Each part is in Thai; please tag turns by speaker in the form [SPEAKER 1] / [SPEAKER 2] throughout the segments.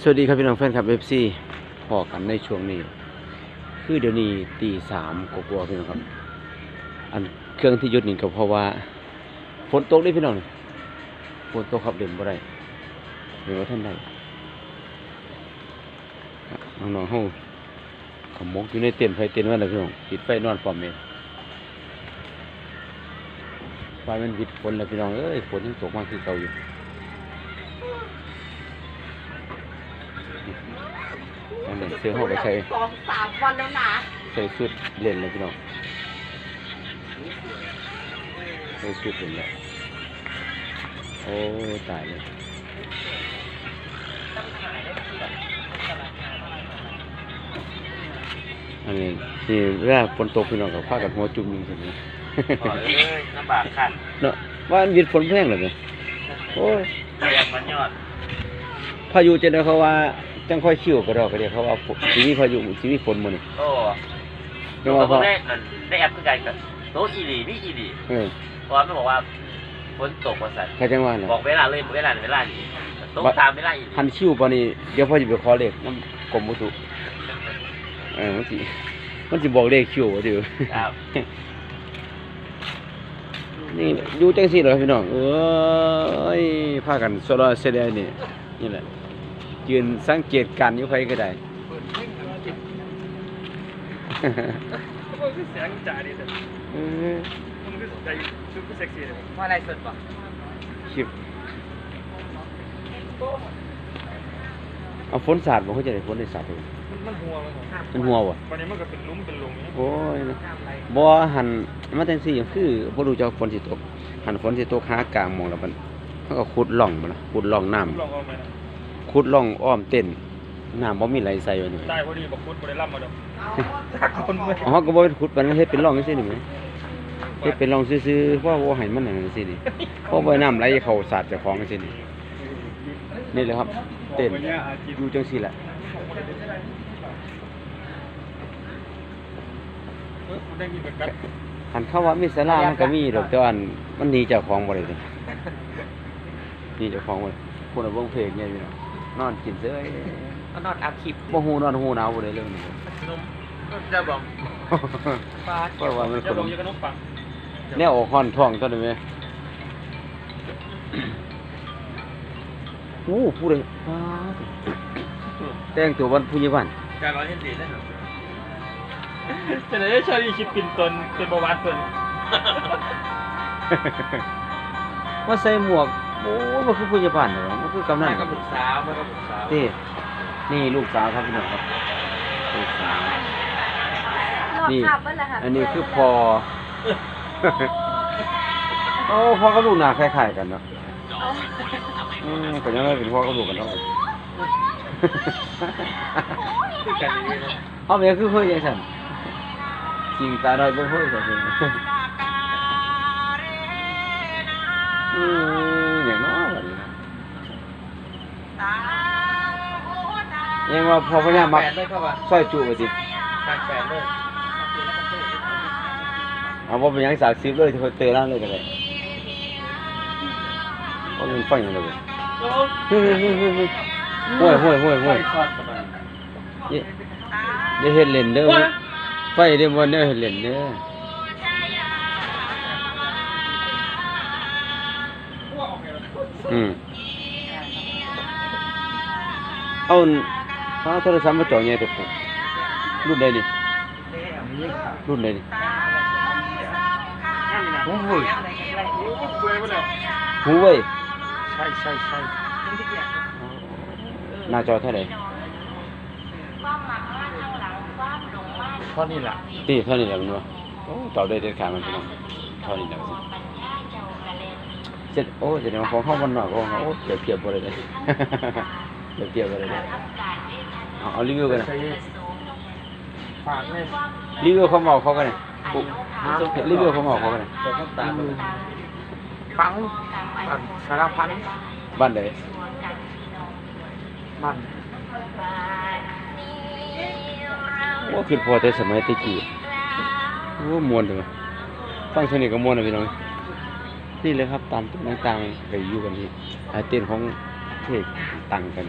[SPEAKER 1] สวัสดีครับพี่น้องแฟนคลับเอฟซีพอกันในช่วงนี้ คือเดี๋ยวนี้ตีสามกว่าๆพี่น้องครับ อันเครื่องที่ยุดนี่ก็เพราะว่าฝนตกได้พี่น้องฝนตกครับเด่นบ่ได้เดี๋ยวว่าท่านได้ครับน้องๆเฮาขมกอยู่ในเต็นท์ไฟเต็นท์ว่าอะไรพี่น้องปิดไฟนอนพร้อมเองไฟมันวิดฝนแล้วพี่น้องเอ้ยฝนยังตกมาคือเก่าอยู่ อันนี้เสื้อหกไปใส่
[SPEAKER 2] สองสามวันแล้วนะ
[SPEAKER 1] ใส่สุดเล่นเลยพี่น้องใส่สุดเล่นแล้วโอ้ตายเลยอันนี้นี่เวลาฝนตกพี่น้องกับผ้ากันหัวจุ่มอยู่ตรงนี้
[SPEAKER 3] ก่อนเลยลำบากขัน
[SPEAKER 1] เนาะว่าอันวิดฝนแพงเลยเนี่ยโอ้ย
[SPEAKER 3] เรียกมันยอด
[SPEAKER 1] พายุจะได้เขาว่า จังค่อยชิวก็ดอกก็เดียวเขาว่าฝนสิมีพายุสิมีฝนมื้อนี่
[SPEAKER 3] โอ้
[SPEAKER 1] ไม่
[SPEAKER 3] ตัว
[SPEAKER 1] ว่า
[SPEAKER 3] ผ
[SPEAKER 1] เพราะ
[SPEAKER 3] มได้นั่นได้แอปคือกันกับโต๊ะอีหลีนี่อีหลี
[SPEAKER 1] เออ
[SPEAKER 3] เพราะว่ามันบอกว่าฝนตกวันสัน
[SPEAKER 1] ใครจังว่าน่ะ
[SPEAKER 3] บอกเวลาเลยเวลาเวลานี้โต๊ะตามเวลาอีหลี
[SPEAKER 1] หันชิวปานนี้เดี๋ยวพ่อจะไปขอเลขน้ำกรมอุตุเออมันสิมันสิบอกเลขคิวว่าเดี๋ยว
[SPEAKER 3] ครับ
[SPEAKER 1] นี่อยู่จังซี่เหรอพี่น้องเอ้ยพากันโซลาเซลล์นี่นี่แหละ ยืนสังเกตการณ์อยู่ไผก็ได้
[SPEAKER 4] มันคือเสียงจ่าดิแต่
[SPEAKER 1] เออ
[SPEAKER 4] มันคือใจชุดคือเซ็กซี่เลย
[SPEAKER 3] ว่าอะไรสดปะ
[SPEAKER 1] คลิปเอาฝนสาดบ่เขาจะได้ฝนได้สาดเลย
[SPEAKER 4] มันหัวมัน
[SPEAKER 1] มันหัวบ่
[SPEAKER 4] ตอนนี้มันก็เป็นลุ้มเป็นลุงนี่
[SPEAKER 1] โอ้ยนะบ่หันมาจังซี่คือบ่รู้จักฝนสิตกหันฝนสิตกหากลางหมองแล้วมันมันก็ขุดร่องมาล่ะขุดร่องน้ำ
[SPEAKER 4] ลองเอาไหมนะ
[SPEAKER 1] ขุดร่องอ้อมเต้นน้ำบ่มีไหลใส่ไว้นี่
[SPEAKER 4] ได้พอดีบอกคุณบริลัมมาดอกจากคนเมื่อ
[SPEAKER 1] อ๋อก็บ่เป็นขุดมันเฮ็ดเป็นร่องจังซี่นี่แหมเฮ็ดเป็นร่องซื่อๆเพราะว่าบ่ให้มันนั่นจังซี่นี่เพราะบ่ให้น้ำไหลเข้าสาดเจ้าของจังซี่นี่นี่แหละครับ เต้นอยู่จังซี่แหละ
[SPEAKER 4] ได้ยินแบบ
[SPEAKER 1] หันเข้าว่ามีศาลามันก็มีดอกแต่ว่าอันมันหนีเจ้าของบ่ได้เลยหนีเจ้าของบ่ได้คนเอาเบิ่งเพลงเนี่ยพี่น้อง นอนกินเซ้ย
[SPEAKER 3] ก็นอนอัพคลิป
[SPEAKER 1] บ่ฮู้นอนฮู้หนาวบ่ได้เรื่องนี้
[SPEAKER 3] นมก็จะบอกปลา
[SPEAKER 1] เพราะว่ามัน
[SPEAKER 4] จะ
[SPEAKER 1] คน
[SPEAKER 4] ลงยังกันนกปัง
[SPEAKER 1] แนวออกฮ้อนท้องตัวนี้แม่โอ้ผู้ใดว้าแต่งตัววันผู้ใหญ่บ้าน
[SPEAKER 3] การร้อยเห็นดีได้หรอ
[SPEAKER 4] จะได้ชาลีคิดปินตนเป็นประวัติตน
[SPEAKER 1] มาใส่หมวกโอ้มันคือผู้ใหญ่บ้านเหรอมัน คือกำนัน
[SPEAKER 3] ไม่ก็ปรึกษาไม่ก็ปรึกษา
[SPEAKER 1] นี่นี่ลูกสาวครับพี่น้องครับ ลูกสาว นี่
[SPEAKER 2] ขับไปเลยค่ะ
[SPEAKER 1] อันนี้คือพอ โอ้พ่อกับลูกหน้าคล้ายๆกันเนาะอืมก็ยังไม่เป็นพ่อกับลูกกันเนาะ
[SPEAKER 3] คือกันนี้นะ
[SPEAKER 1] เอาเมียคือเพื่อนยังสั่นจริงตาดอยเบิ่งเพื่อนสั่นจริงอืม ยังว่าพอพญามัก
[SPEAKER 3] แปดเลยเข้ามา
[SPEAKER 1] ซอยจุไปสิ
[SPEAKER 3] แปดแปดเลย
[SPEAKER 1] เอาว่าเป็นหยังสากซิบเลยที่เขาเตะร้านเลยกันเลยว่ามันฟังอย่างไรเว้ยเฮ้ยเฮ้ยเฮ้ยเฮ้ยเฮ้ยห้วยห้วยห้วยห้วย
[SPEAKER 3] ทอดประมาณ
[SPEAKER 1] เดี๋ยวเดี๋ยวเห็นเล่นเด้อไฟเดี๋ยววันเด้อเห็นเล่นเด้ออืมเอา เอาโทรศัพท์มาจ่อใหญ่ตัวปุ๊รุ่นใดนี่รุ่นใดนี่
[SPEAKER 4] โอ้โหคุยไปแล้ว
[SPEAKER 1] หูเว้ย
[SPEAKER 4] ใช่ใช่ใช่
[SPEAKER 1] หน้าจอเท่าไหร่
[SPEAKER 3] ทอดนี่แหละ
[SPEAKER 1] ตีเท่านี้แหละมันวะโอ้ต่อได้เด็ดขาดมันพี่น้องเท่านี้แหละสิเจ็ดโอ้เจ็ดของเข้ามันหน่อยของเขาโอ้เปรียบเทียบบ่ได้เลยเปรียบเทียบบ่ได้เลย เอาเอารีวิวกันนะ
[SPEAKER 4] ฝากเลย
[SPEAKER 1] รีวิวเขาเมาเขากันเลยปุ๊บรีวิวเขาเมาเขากันเลย
[SPEAKER 3] ตัวข้าวตาล
[SPEAKER 4] ฟังสารพัน
[SPEAKER 1] บ้านไหน
[SPEAKER 4] มัน
[SPEAKER 1] โอ้คือพอแต่สมัยตะกี้โอ้มวนจังเลยฟังเท่านี้ก็มวนนะพี่น้องนี่เลยครับตามต้นต่างๆก็อยู่กันที่อ่าเต้นของเทศตั้งกัน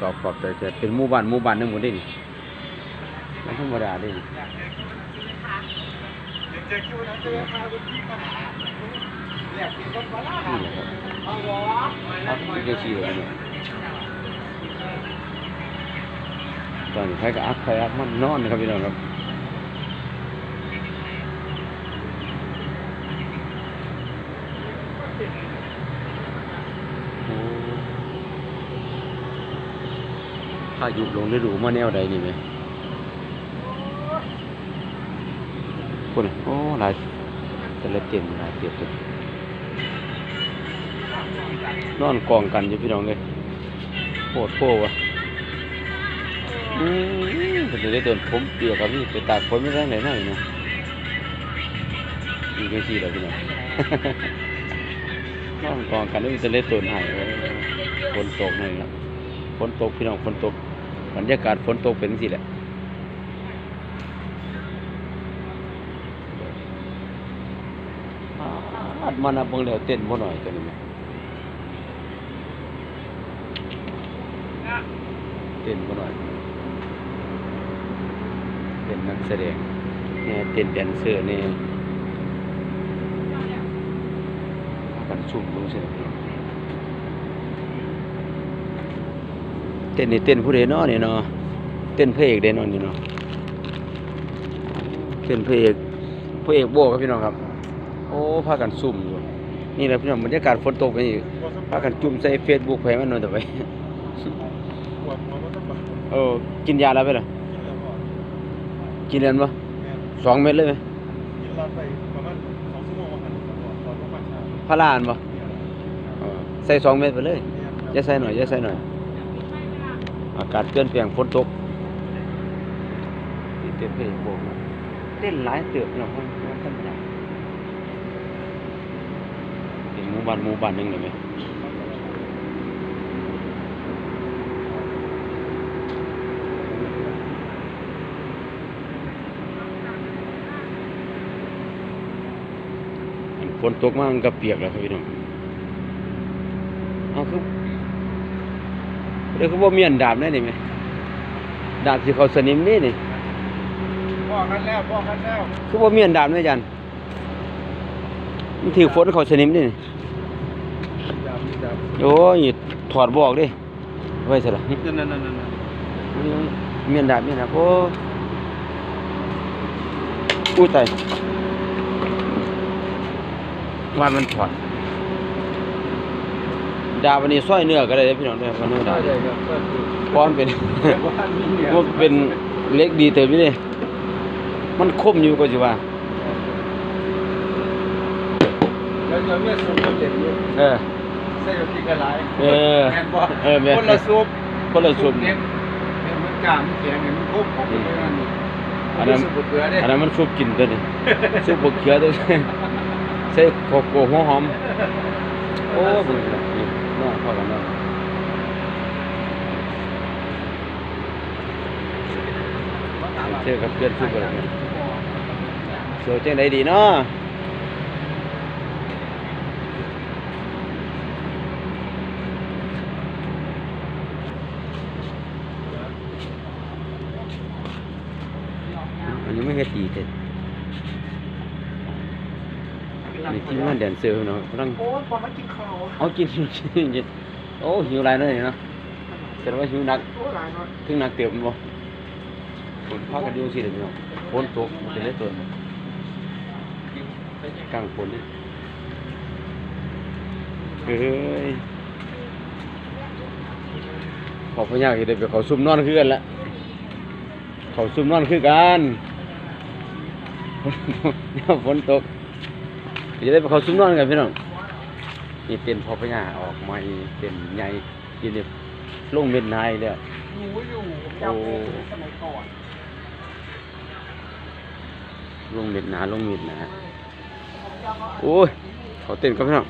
[SPEAKER 1] ตอกขอบใจจเป็นหมู่บ้านหมู่บ้านนึงหมดเด้นี่ไม่ธรรมดาเด้นี่
[SPEAKER 3] เจอคิวนะเอาคุณพี่มาหาเนี่ยกินต้นฟ้า
[SPEAKER 1] นี่แหละครับ
[SPEAKER 3] เอาหรอ
[SPEAKER 1] ครับนี่ก็ชีเลยเนี่ยตอนนี้ใครก็อักใครอักมันนอนนะครับพี่น้องครับายุลงฤดูมาแนวใดนี่ไหมคนโอ้หลายแต่ละเต็มหลายเต็มเลยนอนกองกันอยู่พี่น้องเลยโคตรโควะอืมเป็นได้โดนผมเปียกครับพี่ไปตากฝนไม่ได้ไหนหน่อยนะมีกันสี่แล้วพี่น้องนอนกองกันแล้วมีแต่เล็ดตัวหายฝนตกหน่อยครับฝนตกพี่น้องฝนตก บรรยากาศฝนตกเป็นสิแหละอัดมันอะเบิ่งแล้วเต้นบ่หน่อยตัวนี้แหมเต้นก็หน่อยเป็นนักแสดงเนี่ยเต้นแดนเซอร์เนี่ยกันชุ่มลงเสีย เต้นนี่เต้นผู้ใดเนาะนี่เนาะเต้นพระเอกได้เนอนนี่เนาะเต้นพระเอกพระเอกโบครับพี่น้องครับ โอ้พากันซุ่มอยู่นี่แหละพี่น้องบรรยากาศฝนตกไปนี่พากันจุ่มใส่เฟซบุ๊กไปมันนอยต่อไปเออกินยาแล้วไปหรอ
[SPEAKER 3] กินแล้วก่อน
[SPEAKER 1] กินเรียนปะสองเม็ดเลยไหม
[SPEAKER 3] กินระมานก่อนตอนต้องมาเช้า
[SPEAKER 1] พารานปะใส่สองเม็ดไปเลยอย่าใส่หน่อยอย่าใส่หน่อย อากาศเปลี่ยนแปลงฝนตกนี่เต้นเพลงโบกนะเต้นหลายเติบเนาะมันมันธรรมดาเป็นหมู่บ้านหมู่บ้านหนึงเลยไหมอันฝนตกมามันก็เปียกแล้วครับพี่น้องเอาคือ เดี๋ยวเขาบ่มีอันดาบได้นี่ไหมดาบสิเขาสนิมนี่นี่
[SPEAKER 3] พ่อกันแล้วพ่อกันแล้ว
[SPEAKER 1] คือบ่มีอันดาบได้จันมันถือฝนเขาสนิมนี่นี่
[SPEAKER 3] ดาบมีดาบ
[SPEAKER 1] โอ้ยถอดบอกดิไว้ซะล่ะ
[SPEAKER 3] นั่นนั่นนั่นนั่น
[SPEAKER 1] มีอันดาบมีอันดาบโอ้อู้ตายว่ามันถอด ดาบอันนี้ซอยเนื้อก็ได้เด้อพี่น้องเด้อว่าเนื้อดาบ
[SPEAKER 3] ได้ครับก็คือ
[SPEAKER 1] เพราะมันเป็น
[SPEAKER 3] ว่ามีเนี่ย
[SPEAKER 1] มันเป็นเล็กดีเติบนี่เด้มันคมอยู่ก็สิว่า
[SPEAKER 3] แล้วเดี๋ยวเมียซุปก็เจ็บอยู่
[SPEAKER 1] เออ
[SPEAKER 3] ใส่กับกินกันหลาย
[SPEAKER 1] เออ
[SPEAKER 3] แม่นบ่
[SPEAKER 1] เออแม่น
[SPEAKER 3] คนละซุป
[SPEAKER 1] คนละส่วน
[SPEAKER 3] เนี่ยเนี่ยมันกล้ามมันแข็งเนี่ยมันครบของมันเลยนั่นนี่
[SPEAKER 1] อันนั้น
[SPEAKER 3] ซุปเกลือเด้
[SPEAKER 1] อันนั้นมันซุปกินตัวนี้ ซุปบกเขียวตัวนี้ใส่โคโก้หัวหอม โอ้บุ ญนี่น้องพ่อกันน้องเจอกับเพื่อนซุปอะไรเนี่ยเจังได้ดีเนาะอันนี้ไม่เฮ็ดดีเด็ด นี่ที่มันแดนเซอร์เนาะกำลัง
[SPEAKER 3] โอ้ยพอมากินข้าว
[SPEAKER 1] เอากินกินกินกินโอ้หิวไรนั่นเองเนาะแสดงว่าหิวหนัก
[SPEAKER 3] โอ้ยหลายเนาะ
[SPEAKER 1] ถึงหนักเต็มบ่ฝนพากันอยู่สิเดี๋ยวนี้เนาะฝนตกมันเป็นได้ตัวเนาะกลางฝนนี่เฮ้ยขอพญาคือได้ไปเขาซุ่มนอนคือกันละเขาซุ่มนอนคือกันฝนตก จะได้ไปเขาซุ่มนอนกันพี่น้องนี่เต็นพอพญาออกมาเต็นใหญ่ทีนี้ลงเม็ดนายแล้ว
[SPEAKER 3] หนูอยู่ผมจำได้สมัยก่อน
[SPEAKER 1] ลงเม็ดหนาลงเม็ดหนาโอ้ยเขาเต้นกับพี่น้อง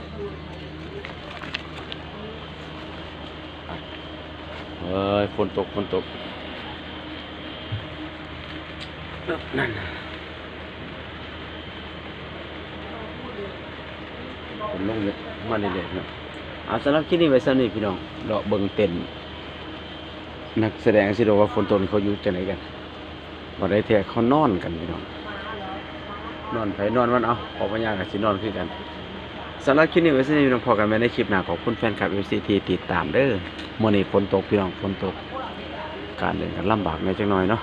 [SPEAKER 1] เอ้ยฝนตกฝนตกนั่นน่ะ ผมลงเม็ดมาเรื่อยๆเนาะเอาสำหรับคลิปนี้ไว้สำนี้พี่น้องเลาะเบิ่งเต็นนักแสดงสิโดว่าฝนตกนี่เขาอยู่จังไหนกันบ่ได้แท้เขานอนกันพี่น้องนอนไผนอนมันเอาออกมาย่ากับสินอนคือกันสำหรับคลิปนี้ไว้สำนี้พี่น้องพอกันไว้ในคลิปหน้าขอบคุณแฟนคลับ FC ที่ติดตามเด้อมื้อนี้ฝนตกพี่น้องฝนตก การเดินกันลำบากหน่จังหน่อยเนาะ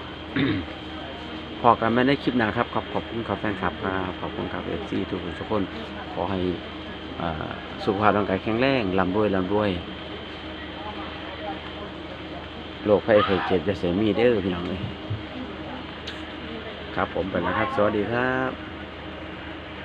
[SPEAKER 1] พอกันไม่ได้คลิปหนะครับ ขอบขอบคุณครับแฟนคลับครับขอบคุณครับเอฟซีทุกคนทุกคนขอให้ สุขภาพร่างกายแข็งแรงลำรวยลำรวยโรคภัยไข้เจ็บจะเสียมีเด้อพี่น้องเลยครับผมไปแล้วครับ สวัสดีครับ